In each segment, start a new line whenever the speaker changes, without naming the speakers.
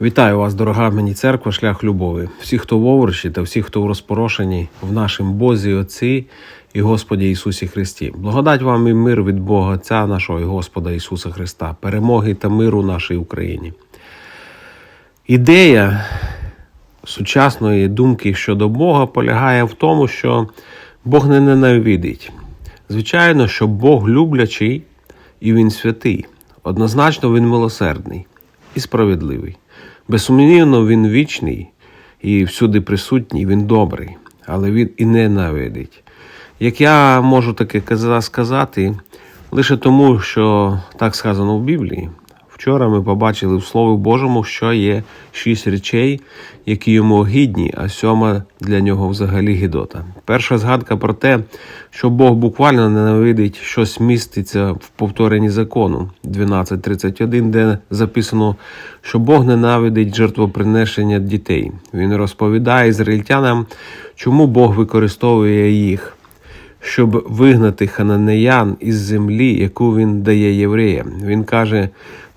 Вітаю вас, дорога мені церква, шлях любові. Всі, хто в овручі та всі, хто в розпорошенні в нашому Бозі Отці і Господі Ісусі Христі. Благодать вам і мир від Бога Отця нашого і Господа Ісуса Христа, перемоги та миру нашій Україні. Ідея сучасної думки щодо Бога полягає в тому, що Бог не ненавидить. Звичайно, що Бог люблячий і Він святий. Однозначно, Він милосердний і справедливий. Безсумнівно, він вічний і всюди присутній, він добрий, але він і ненавидить. Як я можу таке сказати, лише тому, що так сказано в Біблії. Вчора ми побачили в Слові Божому, що є шість речей, які йому гідні, а сьома для нього взагалі гідота. Перша згадка про те, що Бог буквально ненавидить щось міститься в повторенні закону 12.31, де записано, що Бог ненавидить жертвоприношення дітей. Він розповідає ізраїльтянам, чому Бог використовує їх щоб вигнати хананеян із землі, яку він дає євреям. Він каже: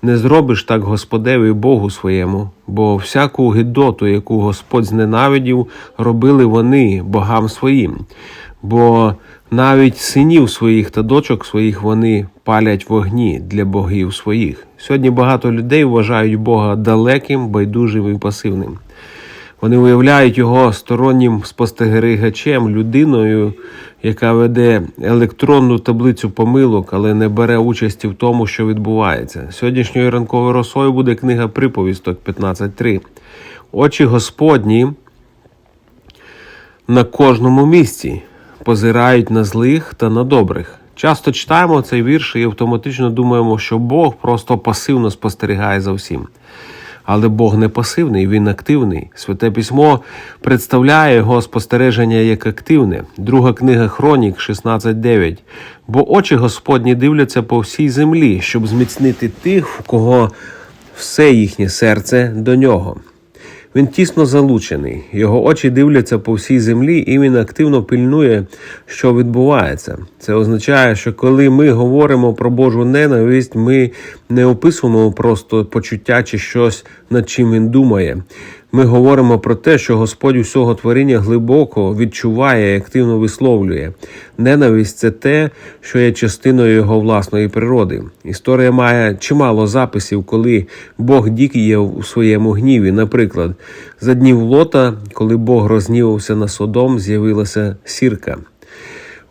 не зробиш так Господеві Богу своєму, бо всяку гидоту, яку Господь зненавидів, робили вони богам своїм. Бо навіть синів своїх та дочок своїх вони палять в огні для богів своїх. Сьогодні багато людей вважають Бога далеким, байдужим і пасивним. Вони уявляють його стороннім спостерігачем, людиною, яка веде електронну таблицю помилок, але не бере участі в тому, що відбувається. Сьогоднішньою ранковою росою буде книга приповісток 15.3. Очі Господні на кожному місці позирають на злих та на добрих. Часто читаємо цей вірш і автоматично думаємо, що Бог просто пасивно спостерігає за всім. Але Бог не пасивний, він активний. Святе письмо представляє його спостереження як активне. Друга книга Хронік 16.9. Бо очі Господні дивляться по всій землі, щоб зміцнити тих, у кого все їхнє серце до нього. Він тісно залучений, його очі дивляться по всій землі, і він активно пильнує, що відбувається. Це означає, що коли ми говоримо про Божу ненависть, ми не описуємо просто почуття чи щось, над чим він думає. Ми говоримо про те, що Господь усього творіння глибоко відчуває і активно висловлює. Ненависть це те, що є частиною його власної природи. Історія має чимало записів, коли Бог дік є у своєму гніві. Наприклад, за днів Лота, коли Бог рознівався на Содом, з'явилася сірка.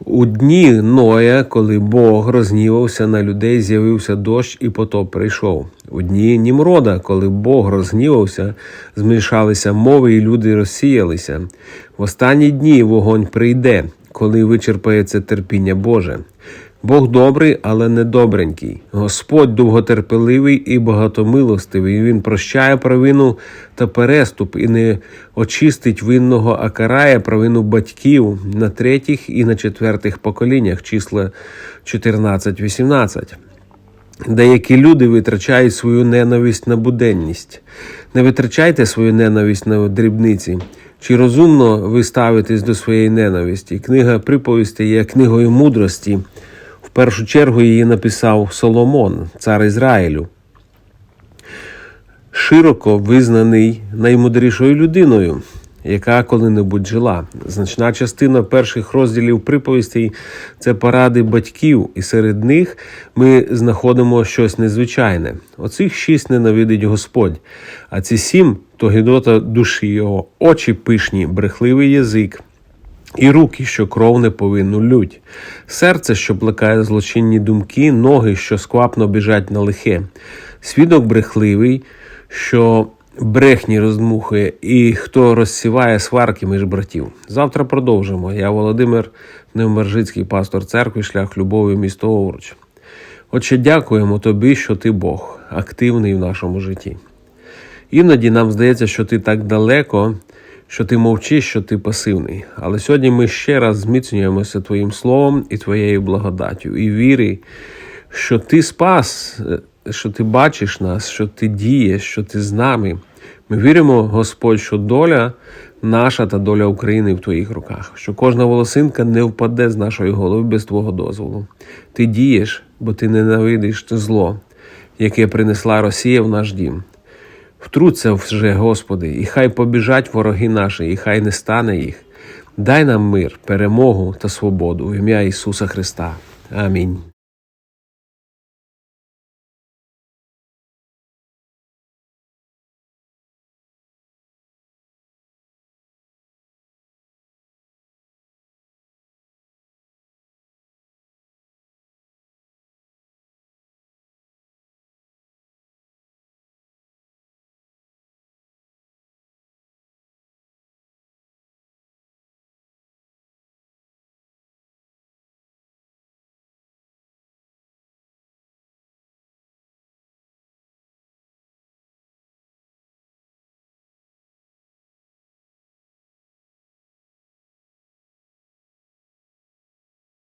У дні Ноя, коли Бог розгнівався на людей, з'явився дощ і потоп прийшов. У дні Німрода, коли Бог розгнівався, змішалися мови, і люди розсіялися. В останні дні вогонь прийде, коли вичерпається терпіння Боже. Бог добрий, але не добренький. Господь довготерпеливий і багатомилостивий. Він прощає провину та переступ і не очистить винного, а карає провину батьків на третіх і на четвертих поколіннях, числа 14-18. Деякі люди витрачають свою ненависть на буденність. Не витрачайте свою ненависть на дрібниці. Чи розумно ви ставитесь до своєї ненависті? Книга приповісти є книгою мудрості. Першу чергу її написав Соломон, цар Ізраїлю. Широко визнаний наймудрішою людиною, яка коли-небудь жила. Значна частина перших розділів приповістей це поради батьків, і серед них ми знаходимо щось незвичайне. Оцих шість ненавидить Господь, а ці сім то гідота душі його, очі пишні, брехливий язик. І руки, що кров не повинну лють, серце, що плекає злочинні думки, ноги, що сквапно біжать на лихе, свідок брехливий, що брехні роздмухує, і хто розсіває сварки між братів. Завтра продовжимо. Я Володимир Невмержицький, пастор церкви, шлях любові, місто Овруч. Отче, дякуємо тобі, що ти Бог, активний в нашому житті. Іноді нам здається, що ти так далеко, що ти мовчиш, що ти пасивний. Але сьогодні ми ще раз зміцнюємося Твоїм словом і Твоєю благодаттю, і віри, що ти спас, е, що ти бачиш нас, що ти дієш, що ти з нами. Ми віримо, Господь, що доля наша та доля України в Твоїх руках, що кожна волосинка не впаде з нашої голови без Твого дозволу. Ти дієш, бо ти ненавидиш зло, яке принесла Росія в наш дім. Втруться вже, Господи, і хай побіжать вороги наші, і хай не стане їх. Дай нам мир, перемогу та свободу в ім'я Ісуса Христа. Амінь.